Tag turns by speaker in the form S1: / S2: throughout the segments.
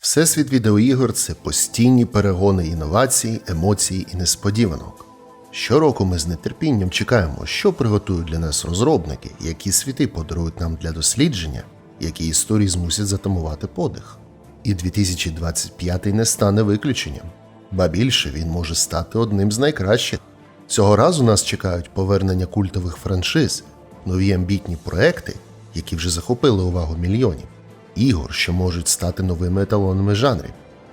S1: Всесвіт відеоігор це постійні перегони інновацій, емоцій і несподіванок. Щороку ми з нетерпінням чекаємо, що приготують для нас розробники, які світи подарують нам для дослідження, які історії змусять затамувати подих. І 2025 не стане виключенням. Ба більше він може стати одним з найкращих. Цього разу нас чекають повернення культових франшиз, нові амбітні проекти, які вже захопили увагу мільйонів, ігор, що можуть стати новими еталонами жанрів.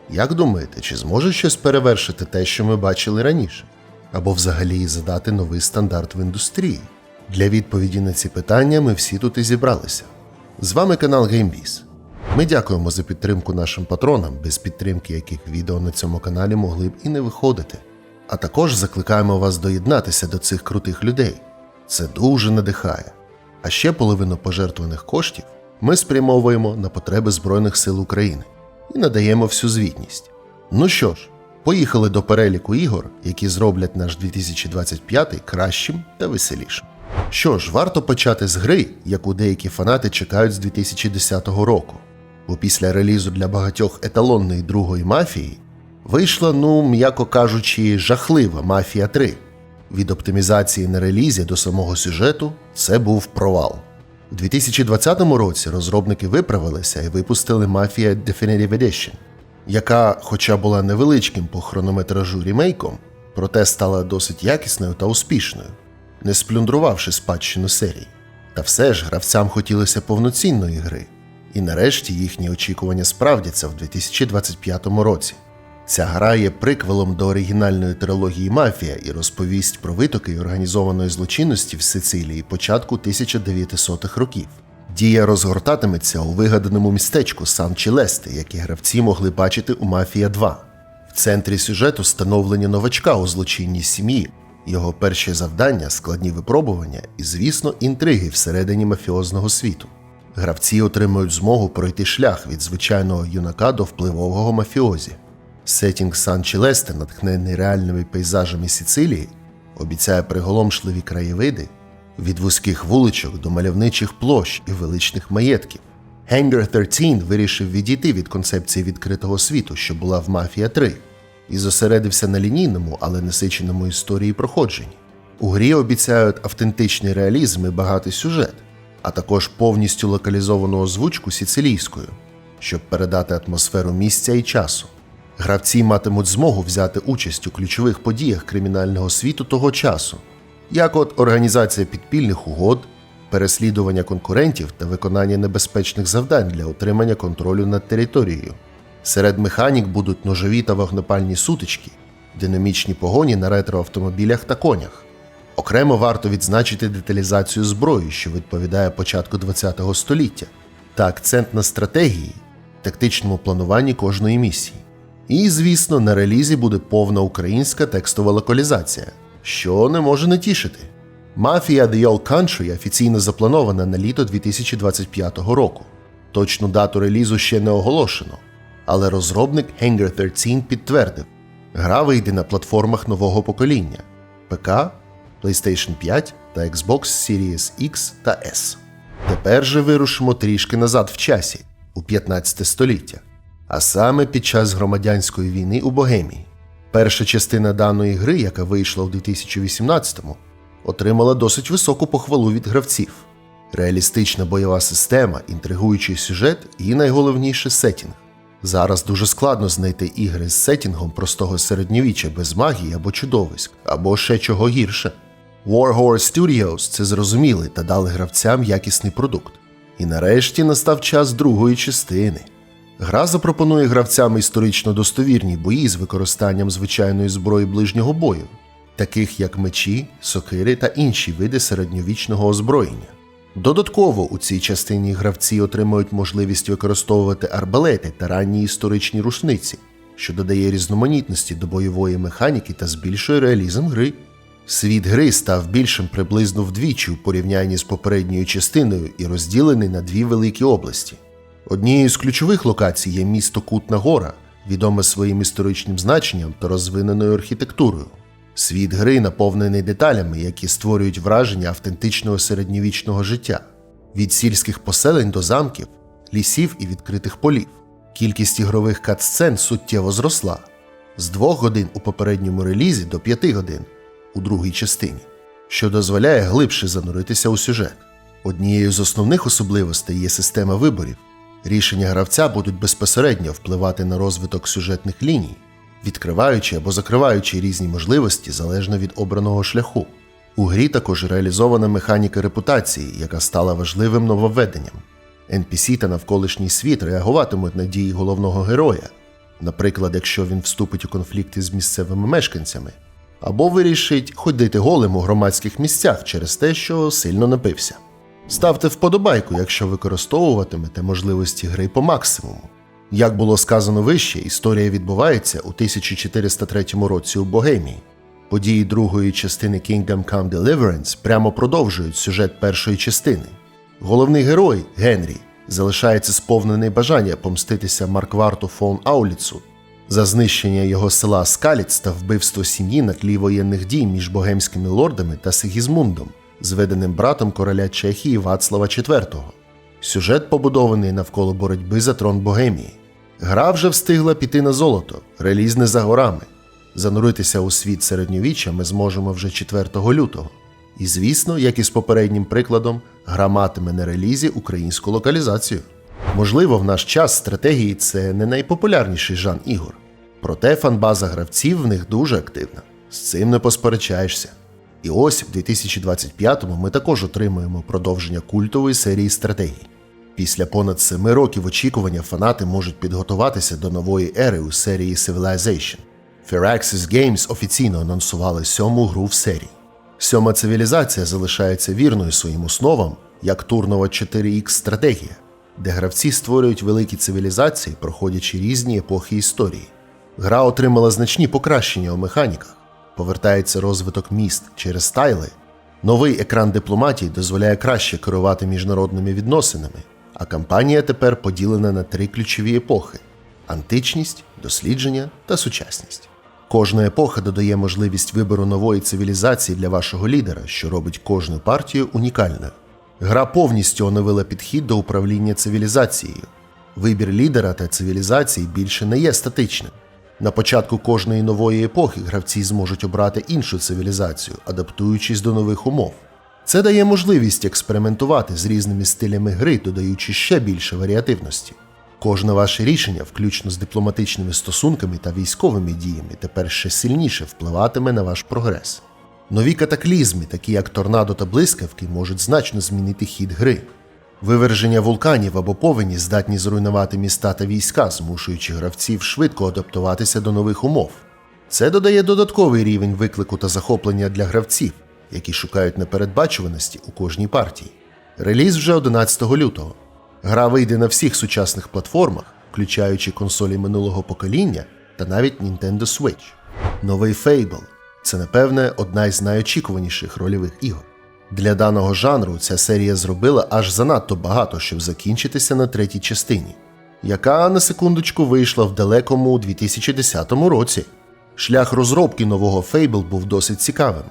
S1: Як думаєте, чи зможе щось перевершити те, що ми бачили раніше? Або взагалі задати новий стандарт в індустрії? Для відповіді на ці питання ми всі тут і зібралися. З вами канал GameBiz. Ми дякуємо за підтримку нашим патронам, без підтримки яких відео на цьому каналі могли б і не виходити. А також закликаємо вас доєднатися до цих крутих людей. Це дуже надихає. А ще половину пожертвованих коштів ми спрямовуємо на потреби Збройних сил України і надаємо всю звітність. Ну що ж, поїхали до переліку ігор, які зроблять наш 2025 кращим та веселішим. Що ж, варто почати з гри, яку деякі фанати чекають з 2010 року. Бо після релізу для багатьох еталонної другої мафії вийшла, ну м'яко кажучи, жахлива Мафія 3. Від оптимізації на релізі до самого сюжету це був провал. У 2020 році розробники виправилися і випустили Mafia Definitive Edition, яка, хоча була невеличким по хронометражу ремейком, проте стала досить якісною та успішною, не сплюндрувавши спадщину серії. Та все ж гравцям хотілося повноцінної гри, і нарешті їхні очікування справдяться в 2025 році. Ця гра є приквелом до оригінальної трилогії Мафія і розповість про витоки організованої злочинності в Сицилії початку 1900-х років. Дія розгортатиметься у вигаданому містечку Сан Чілесте, яке гравці могли бачити у Мафія 2. В центрі сюжету становлення новачка у злочинній сім'ї, його перші завдання, складні випробування і, звісно, інтриги всередині мафіозного світу. Гравці отримують змогу пройти шлях від звичайного юнака до впливового мафіозі. Сетінг Сан Чілесте, натхнений реальними пейзажами Сицилії, обіцяє приголомшливі краєвиди від вузьких вуличок до мальовничих площ і величних маєтків. Hangar 13 вирішив відійти від концепції відкритого світу, що була в Мафія 3, і зосередився на лінійному, але насиченому історії проходженні. У грі обіцяють автентичний реалізм і багатий сюжет, а також повністю локалізовану озвучку сицилійською, щоб передати атмосферу місця і часу. Гравці матимуть змогу взяти участь у ключових подіях кримінального світу того часу, як от організація підпільних угод, переслідування конкурентів та виконання небезпечних завдань для отримання контролю над територією. Серед механік будуть ножові та вогнепальні сутички, динамічні погоні на ретроавтомобілях та конях. Окремо варто відзначити деталізацію зброї, що відповідає початку ХХ століття, та акцент на стратегії, тактичному плануванні кожної місії. І, звісно, на релізі буде повна українська текстова локалізація, що не може не тішити. Мафія The Old Country офіційно запланована на літо 2025 року. Точну дату релізу ще не оголошено, але розробник Hangar 13 підтвердив, гра вийде на платформах нового покоління ПК, PlayStation 5 та Xbox Series X та S. Тепер же вирушимо трішки назад в часі, у 15 століття а саме під час громадянської війни у Богемії. Перша частина даної гри, яка вийшла у 2018-му, отримала досить високу похвалу від гравців. Реалістична бойова система, інтригуючий сюжет і найголовніше сетінг. Зараз дуже складно знайти ігри з сетінгом простого середньовіччя без магії або чудовиськ, або ще чого гірше. Warhorse Studios це зрозуміли та дали гравцям якісний продукт. І нарешті настав час другої частини. Гра запропонує гравцям історично достовірні бої з використанням звичайної зброї ближнього бою, таких як мечі, сокири та інші види середньовічного озброєння. Додатково у цій частині гравці отримують можливість використовувати арбалети та ранні історичні рушниці, що додає різноманітності до бойової механіки та збільшує реалізм гри. Світ гри став більшим приблизно вдвічі у порівнянні з попередньою частиною і розділений на дві великі області. Однією з ключових локацій є місто Кутна Гора, відоме своїм історичним значенням та розвиненою архітектурою. Світ гри наповнений деталями, які створюють враження автентичного середньовічного життя від сільських поселень до замків, лісів і відкритих полів. Кількість ігрових катсцен суттєво зросла з 2 годин у попередньому релізі до 5 годин у другій частині, що дозволяє глибше зануритися у сюжет. Однією з основних особливостей є система виборів. Рішення гравця будуть безпосередньо впливати на розвиток сюжетних ліній, відкриваючи або закриваючи різні можливості залежно від обраного шляху. У грі також реалізована механіка репутації, яка стала важливим нововведенням. NPC та навколишній світ реагуватимуть на дії головного героя, наприклад, якщо він вступить у конфлікти з місцевими мешканцями, або вирішить ходити голим у громадських місцях через те, що сильно напився. Ставте вподобайку, якщо використовуватимете можливості гри по максимуму. Як було сказано вище, історія відбувається у 1403 році у Богемії. Події другої частини Kingdom Come Deliverance прямо продовжують сюжет першої частини. Головний герой Генрі залишається сповнений бажання помститися Маркварту фон Ауліцу за знищення його села Скаліц та вбивство сім'ї на тлі воєнних дій між богемськими лордами та Сигізмундом, зведеним братом короля Чехії Вацлава IV. Сюжет побудований навколо боротьби за трон Богемії. Гра вже встигла піти на золото, реліз не за горами. Зануритися у світ середньовіччя ми зможемо вже 4 лютого. І звісно, як і з попереднім прикладом, гра матиме на релізі українську локалізацію. Можливо, в наш час стратегії це не найпопулярніший жан ігор. Проте фанбаза гравців в них дуже активна. З цим не посперечаєшся. І ось в 2025-му ми також отримуємо продовження культової серії стратегій. Після понад семи років очікування фанати можуть підготуватися до нової ери у серії Civilization. Firaxis Games офіційно анонсували сьому гру в серії. Сьома цивілізація залишається вірною своїм основам, як турнова 4X стратегія, де гравці створюють великі цивілізації, проходячи різні епохи історії. Гра отримала значні покращення у механіках, повертається розвиток міст через тайли. Новий екран дипломатії дозволяє краще керувати міжнародними відносинами, а кампанія тепер поділена на три ключові епохи: античність, дослідження та сучасність. Кожна епоха додає можливість вибору нової цивілізації для вашого лідера, що робить кожну партію унікальною. Гра повністю оновила підхід до управління цивілізацією. Вибір лідера та цивілізації більше не є статичним. На початку кожної нової епохи гравці зможуть обрати іншу цивілізацію, адаптуючись до нових умов. Це дає можливість експериментувати з різними стилями гри, додаючи ще більше варіативності. Кожне ваше рішення, включно з дипломатичними стосунками та військовими діями, тепер ще сильніше впливатиме на ваш прогрес. Нові катаклізми, такі як торнадо та блискавки, можуть значно змінити хід гри. Виверження вулканів або повені здатні зруйнувати міста та війська, змушуючи гравців швидко адаптуватися до нових умов. Це додає додатковий рівень виклику та захоплення для гравців, які шукають непередбачуваності у кожній партії. Реліз вже 11 лютого. Гра вийде на всіх сучасних платформах, включаючи консолі минулого покоління та навіть Nintendo Switch. Новий Fable це, напевне, одна із найочікуваніших рольових ігор. Для даного жанру ця серія зробила аж занадто багато, щоб закінчитися на третій частині, яка на секундочку вийшла в далекому 2010 році. Шлях розробки нового Fable був досить цікавим.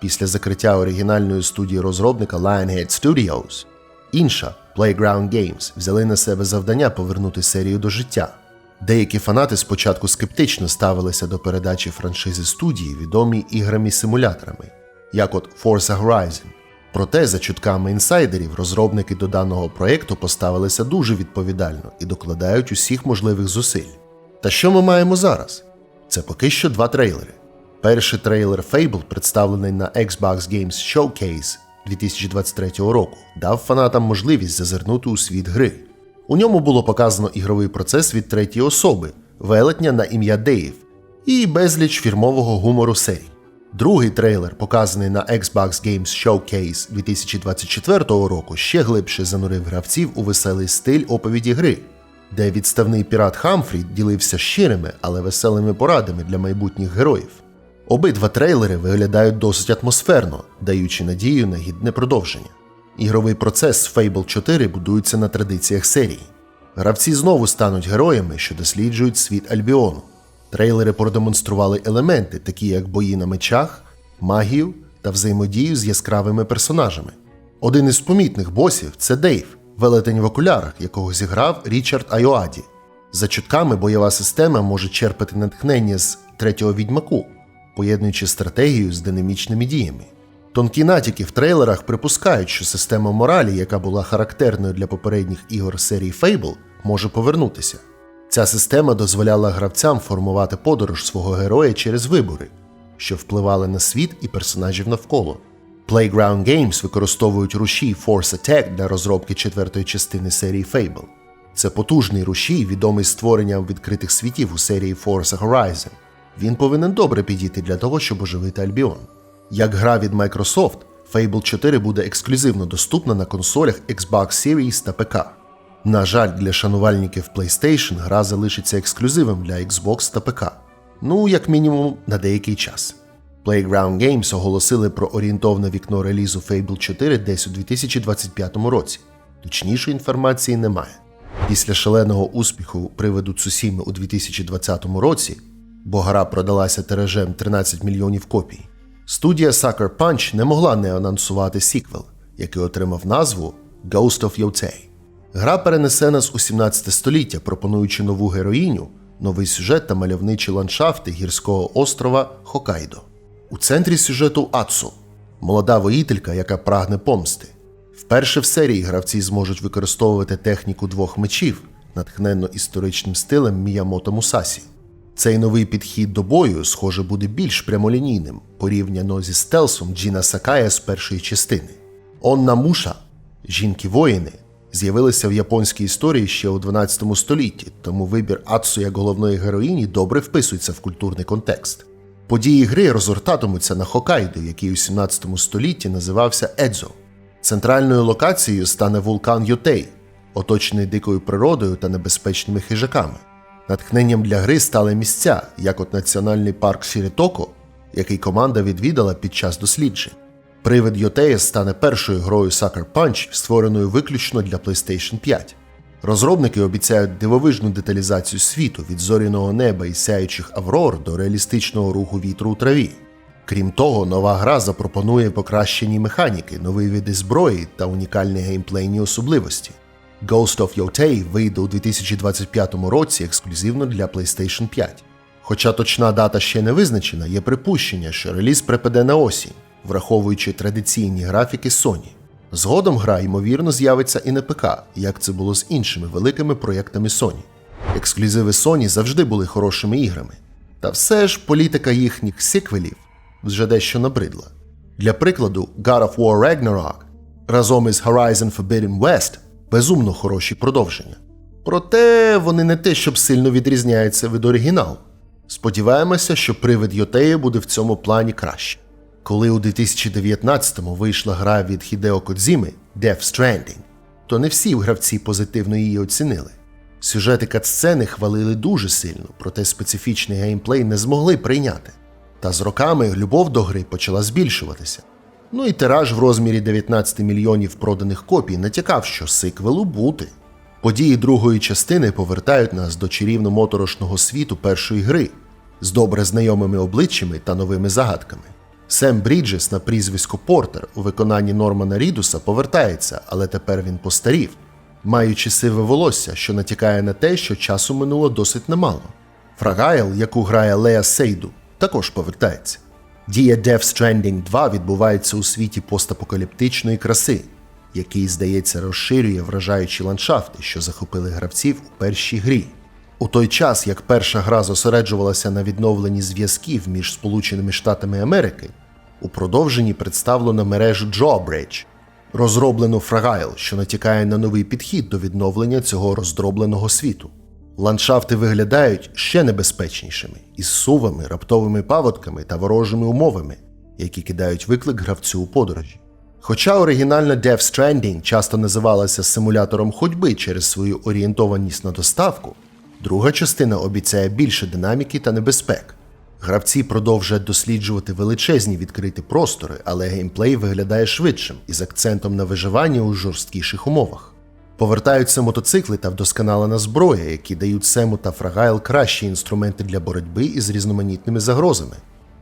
S1: Після закриття оригінальної студії розробника Lionhead Studios, інша Playground Games взяли на себе завдання повернути серію до життя. Деякі фанати спочатку скептично ставилися до передачі франшизи студії, відомі іграми-симуляторами, як от Forza Horizon. Проте, за чутками інсайдерів, розробники до даного проєкту поставилися дуже відповідально і докладають усіх можливих зусиль. Та що ми маємо зараз? Це поки що два трейлери. Перший трейлер Fable, представлений на Xbox Games Showcase 2023 року, дав фанатам можливість зазирнути у світ гри. У ньому було показано ігровий процес від третьої особи, велетня на ім'я Дейв, і безліч фірмового гумору серій. Другий трейлер, показаний на Xbox Games Showcase 2024 року, ще глибше занурив гравців у веселий стиль оповіді гри, де відставний пірат Хамфрі ділився щирими, але веселими порадами для майбутніх героїв. Обидва трейлери виглядають досить атмосферно, даючи надію на гідне продовження. Ігровий процес Fable 4 будується на традиціях серії. Гравці знову стануть героями, що досліджують світ Альбіону. Трейлери продемонстрували елементи, такі як бої на мечах, магію та взаємодію з яскравими персонажами. Один із помітних босів це Дейв, велетень в окулярах, якого зіграв Річард Айоаді. За чутками бойова система може черпати натхнення з третього відьмаку, поєднуючи стратегію з динамічними діями. Тонкі натяки в трейлерах припускають, що система моралі, яка була характерною для попередніх ігор серії Fable, може повернутися. Ця система дозволяла гравцям формувати подорож свого героя через вибори, що впливали на світ і персонажів навколо. Playground Games використовують рушій Force Attack для розробки четвертої частини серії Fable. Це потужний рушій, відомий створенням відкритих світів у серії Forza Horizon. Він повинен добре підійти для того, щоб оживити Альбіон. Як гра від Microsoft, Fable 4 буде ексклюзивно доступна на консолях Xbox Series та ПК. На жаль, для шанувальників PlayStation гра залишиться ексклюзивом для Xbox та ПК. Ну, як мінімум, на деякий час. Playground Games оголосили про орієнтовне вікно релізу Fable 4 десь у 2025 році. Точнішої інформації немає. Після шаленого успіху приводу Цусіми у 2020 році, бо гра продалася тиражем 13 мільйонів копій, студія Sucker Punch не могла не анонсувати сіквел, який отримав назву Ghost of Yotei. Гра перенесе нас у 17 століття, пропонуючи нову героїню, новий сюжет та мальовничі ландшафти гірського острова Хокайдо. У центрі сюжету Ацу молода воїтелька, яка прагне помсти. Вперше в серії гравці зможуть використовувати техніку двох мечів, натхненно історичним стилем Міямото Мусасі. Цей новий підхід до бою, схоже, буде більш прямолінійним порівняно зі стелсом Джіна Сакая з першої частини. Онна Муша, жінки-воїни, з'явилися в японській історії ще у 12 столітті, тому вибір Ацу як головної героїні добре вписується в культурний контекст. Події гри розгортатимуться на Хокайдо, який у 17 столітті називався Едзо. Центральною локацією стане вулкан Йотей, оточений дикою природою та небезпечними хижаками. Натхненням для гри стали місця, як от національний парк Шірітоко, який команда відвідала під час досліджень. Привид Йотея стане першою грою Sucker Punch, створеною виключно для PlayStation 5. Розробники обіцяють дивовижну деталізацію світу від зоряного неба і сяючих аврор до реалістичного руху вітру у траві. Крім того, нова гра запропонує покращені механіки, нові види зброї та унікальні геймплейні особливості. Ghost of Yotei вийде у 2025 році ексклюзивно для PlayStation 5. Хоча точна дата ще не визначена, є припущення, що реліз припаде на осінь, враховуючи традиційні графіки Sony. Згодом гра, ймовірно, з'явиться і на ПК, як це було з іншими великими проєктами Sony. Ексклюзиви Sony завжди були хорошими іграми. Та все ж політика їхніх сиквелів вже дещо набридла. Для прикладу, God of War Ragnarok разом із Horizon Forbidden West безумно хороші продовження. Проте вони не те, щоб сильно відрізняються від оригіналу. Сподіваємося, що привид Йотеї буде в цьому плані краще. Коли у 2019-му вийшла гра від Хідео Кодзіми Death Stranding, то не всі гравці позитивно її оцінили. Сюжети катсцени хвалили дуже сильно, проте специфічний геймплей не змогли прийняти. Та з роками любов до гри почала збільшуватися. Ну і тираж в розмірі 19 мільйонів проданих копій натякав, що сиквелу бути. Події другої частини повертають нас до чарівно-моторошного світу першої гри з добре знайомими обличчями та новими загадками. Сем Бріджес на прізвисько Портер у виконанні Нормана Рідуса повертається, але тепер він постарів, маючи сиве волосся, що натякає на те, що часу минуло досить немало. Фрагайл, яку грає Лея Сейду, також повертається. Дія Death Stranding 2 відбувається у світі постапокаліптичної краси, який, здається, розширює вражаючі ландшафти, що захопили гравців у першій грі. У той час, як перша гра зосереджувалася на відновленні зв'язків між Сполученими Штатами Америки, у продовженні представлено мережу Drawbridge, розроблену Фрагайл, що натякає на новий підхід до відновлення цього роздробленого світу. Ландшафти виглядають ще небезпечнішими із сувами, раптовими паводками та ворожими умовами, які кидають виклик гравцю у подорожі. Хоча оригінальна Death Stranding часто називалася симулятором ходьби через свою орієнтованість на доставку, друга частина обіцяє більше динаміки та небезпек. Гравці продовжують досліджувати величезні відкриті простори, але геймплей виглядає швидшим із акцентом на виживання у жорсткіших умовах. Повертаються мотоцикли та вдосконалена зброя, які дають Сему та Фрагайл кращі інструменти для боротьби із різноманітними загрозами.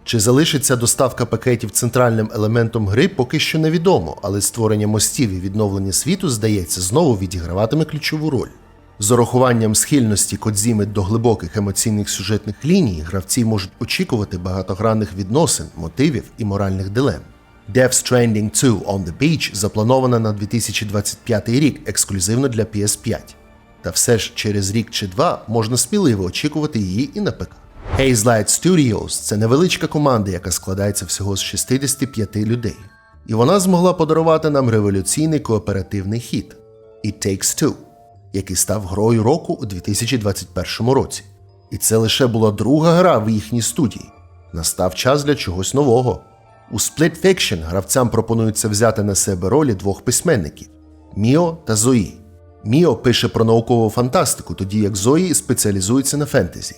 S1: Чи залишиться доставка пакетів центральним елементом гри, поки що невідомо, але створення мостів і відновлення світу, здається, знову відіграватиме ключову роль. З урахуванням схильності Кодзіми до глибоких емоційних сюжетних ліній гравці можуть очікувати багатогранних відносин, мотивів і моральних дилем. Death Stranding 2 On the Beach запланована на 2025 рік ексклюзивно для PS5. Та все ж через рік чи два можна сміливо очікувати її і на ПК. Hazelight Studios – це невеличка команда, яка складається всього з 65 людей. І вона змогла подарувати нам революційний кооперативний хіт It Takes Two, який став грою року у 2021 році. І це лише була друга гра в їхній студії. Настав час для чогось нового. У Split Fiction гравцям пропонується взяти на себе ролі двох письменників Міо та Зої. Міо пише про наукову фантастику, тоді як Зої спеціалізується на фентезі.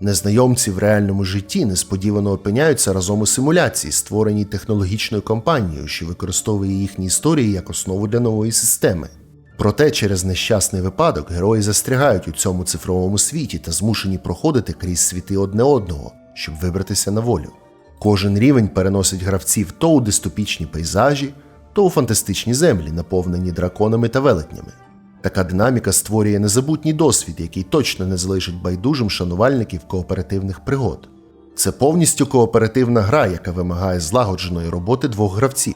S1: Незнайомці в реальному житті несподівано опиняються разом у симуляції, створеній технологічною компанією, що використовує їхні історії як основу для нової системи. Проте через нещасний випадок герої застрягають у цьому цифровому світі та змушені проходити крізь світи одне одного, щоб вибратися на волю. Кожен рівень переносить гравців то у дистопічні пейзажі, то у фантастичні землі, наповнені драконами та велетнями. Така динаміка створює незабутній досвід, який точно не залишить байдужим шанувальників кооперативних пригод. Це повністю кооперативна гра, яка вимагає злагодженої роботи двох гравців.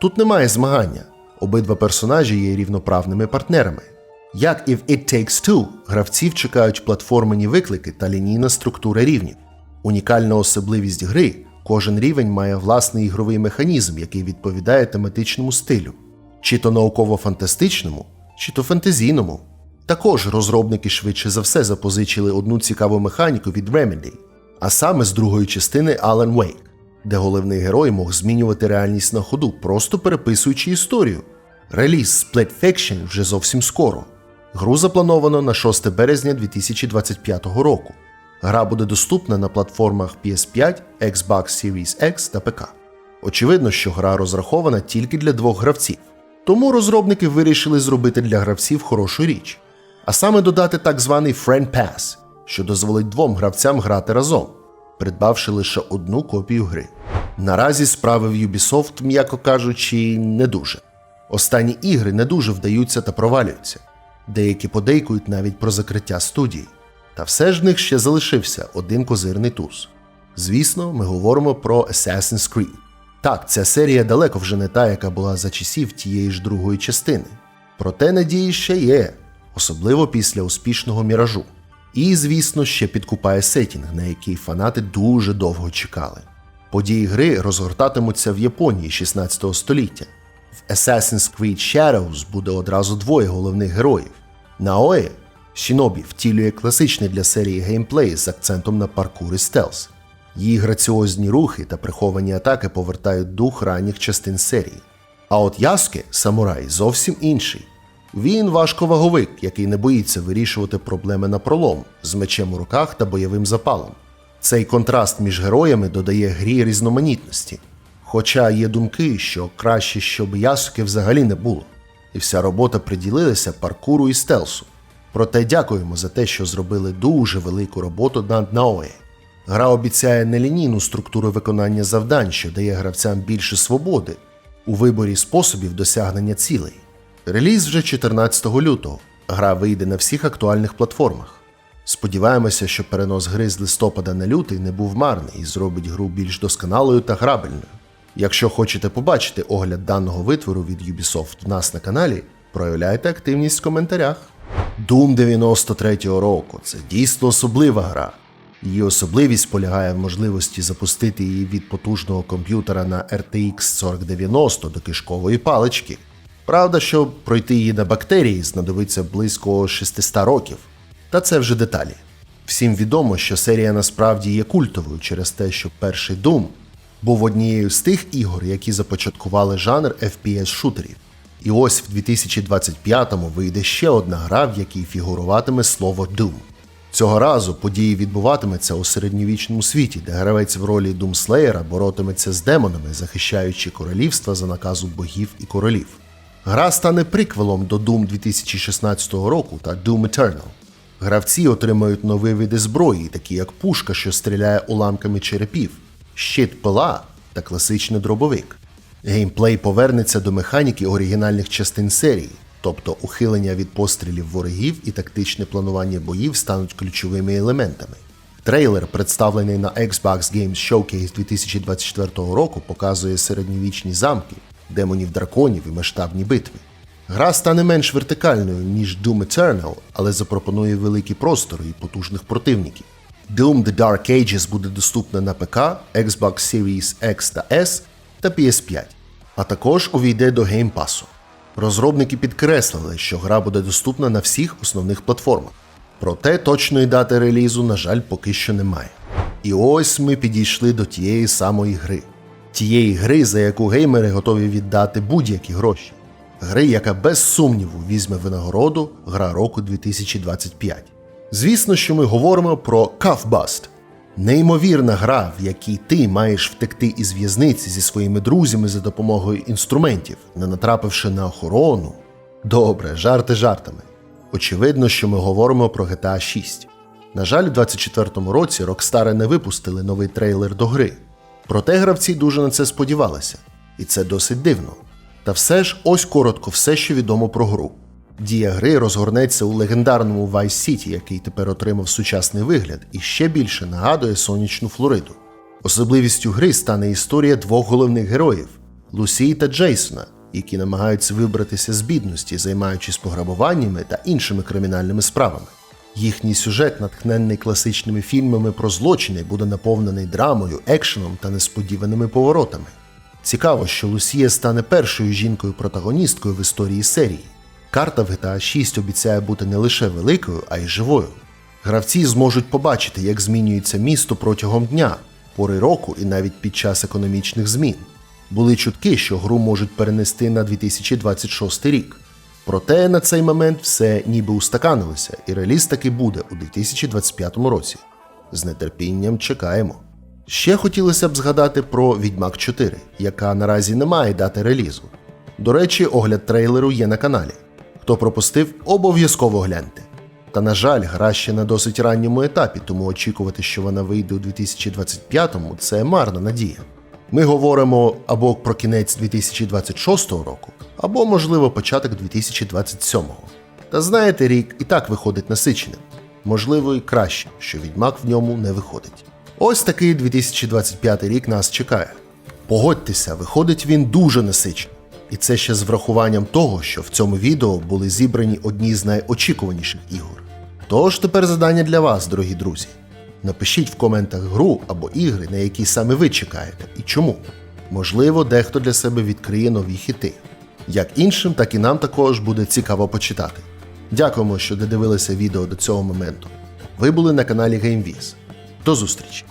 S1: Тут немає змагання, обидва персонажі є рівноправними партнерами. Як і в It Takes Two, гравців чекають платформені виклики та лінійна структура рівнів. Унікальна особливість гри кожен рівень має власний ігровий механізм, який відповідає тематичному стилю, чи то науково-фантастичному, чи то фентезійному. Також розробники швидше за все запозичили одну цікаву механіку від Remedy, а саме з другої частини Alan Wake, де головний герой мог змінювати реальність на ходу, просто переписуючи історію. Реліз Split Fiction вже зовсім скоро. Гру заплановано на 6 березня 2025 року. Гра буде доступна на платформах PS5, Xbox Series X та ПК. Очевидно, що гра розрахована тільки для двох гравців. Тому розробники вирішили зробити для гравців хорошу річ, а саме додати так званий Friend Pass, що дозволить двом гравцям грати разом, придбавши лише одну копію гри. Наразі справи в Ubisoft, м'яко кажучи, не дуже. Останні ігри не дуже вдаються та провалюються. Деякі подейкують навіть про закриття студії. Та все ж в них ще залишився один козирний туз. Звісно, ми говоримо про Assassin's Creed. Так, ця серія далеко вже не та, яка була за часів тієї ж другої частини. Проте надії ще є, особливо після успішного міражу. І, звісно, ще підкупає сетінг, на який фанати дуже довго чекали. Події гри розгортатимуться в Японії 16 століття. В Assassin's Creed Shadows буде одразу двоє головних героїв. Наоє Шінобі втілює класичний для серії геймплей з акцентом на паркур і стелс. Її граціозні рухи та приховані атаки повертають дух ранніх частин серії. А от Яске, самурай, зовсім інший. Він важковаговик, який не боїться вирішувати проблеми на пролом з мечем у руках та бойовим запалом. Цей контраст між героями додає грі різноманітності. Хоча є думки, що краще, щоб Ясуки взагалі не було, і вся робота приділилася паркуру і стелсу. Проте дякуємо за те, що зробили дуже велику роботу над Наое. Гра обіцяє нелінійну структуру виконання завдань, що дає гравцям більше свободи у виборі способів досягнення цілей. Реліз вже 14 лютого. Гра вийде на всіх актуальних платформах. Сподіваємося, що перенос гри з листопада на лютий не був марний і зробить гру більш досконалою та грабельною. Якщо хочете побачити огляд даного витвору від Ubisoft в нас на каналі, проявляйте активність в коментарях. Doom 93-го року це дійсно особлива гра. Її особливість полягає в можливості запустити її від потужного комп'ютера на RTX 4090 до кишкової палички. Правда, щоб пройти її на бактерії, знадобиться близько 600 років. Та це вже деталі. Всім відомо, що серія насправді є культовою через те, що перший Doom був однією з тих ігор, які започаткували жанр FPS-шутерів. І ось в 2025-му вийде ще одна гра, в якій фігуруватиме слово Doom. Цього разу події відбуватиметься у середньовічному світі, де гравець в ролі Думслеєра боротиметься з демонами, захищаючи королівства за наказу богів і королів. Гра стане приквелом до Doom 2016 року та Doom Eternal. Гравці отримають нові види зброї, такі як пушка, що стріляє уламками черепів, щит пила та класичний дробовик. Геймплей повернеться до механіки оригінальних частин серії, тобто ухилення від пострілів ворогів і тактичне планування боїв стануть ключовими елементами. Трейлер, представлений на Xbox Games Showcase 2024 року, показує середньовічні замки, демонів драконів і масштабні битви. Гра стане менш вертикальною, ніж Doom Eternal, але запропонує великі простори і потужних противників. Doom The Dark Ages буде доступна на ПК, Xbox Series X та S та PS5, а також увійде до геймпасу. Розробники підкреслили, що гра буде доступна на всіх основних платформах. Проте точної дати релізу, на жаль, поки що немає. І ось ми підійшли до тієї самої гри. Тієї гри, за яку геймери готові віддати будь-які гроші. Гри, яка без сумніву візьме винагороду Гра року 2025. Звісно, що ми говоримо про Cuffbust. Неймовірна гра, в якій ти маєш втекти із в'язниці зі своїми друзями за допомогою інструментів, не натрапивши на охорону. Добре, жарти жартами. Очевидно, що ми говоримо про GTA 6. На жаль, у 24-му році Rockstar не випустили новий трейлер до гри. Проте гравці дуже на це сподівалися, і це досить дивно. Та все ж ось коротко все, що відомо про гру. Дія гри розгорнеться у легендарному Vice City, який тепер отримав сучасний вигляд і ще більше нагадує сонячну Флориду. Особливістю гри стане історія двох головних героїв Лусії та Джейсона, які намагаються вибратися з бідності, займаючись пограбуваннями та іншими кримінальними справами. Їхній сюжет, натхненний класичними фільмами про злочини, буде наповнений драмою, екшеном та несподіваними поворотами. Цікаво, що Лусія стане першою жінкою-протагоністкою в історії серії. Карта в GTA 6 обіцяє бути не лише великою, а й живою. Гравці зможуть побачити, як змінюється місто протягом дня, пори року і навіть під час економічних змін. Були чутки, що гру можуть перенести на 2026 рік. Проте на цей момент все ніби устаканилося, і реліз таки буде у 2025 році. З нетерпінням чекаємо. Ще хотілося б згадати про Відьмак 4, яка наразі не має дати релізу. До речі, огляд трейлеру є на каналі. Хто пропустив, обов'язково гляньте. Та, на жаль, гра ще на досить ранньому етапі, тому очікувати, що вона вийде у 2025-му, це марна надія. Ми говоримо або про кінець 2026 року, або, можливо, початок 2027-го. Та знаєте, рік і так виходить насиченим. Можливо, і краще, що відьмак в ньому не виходить. Ось такий 2025 рік нас чекає. Погодьтеся, виходить він дуже насичений. І це ще з врахуванням того, що в цьому відео були зібрані одні з найочікуваніших ігор. Тож тепер завдання для вас, дорогі друзі. Напишіть в коментах гру або ігри, на які саме ви чекаєте і чому. Можливо, дехто для себе відкриє нові хіти. Як іншим, так і нам також буде цікаво почитати. Дякуємо, що додивилися відео до цього моменту. Ви були на каналі GameViz. До зустрічі!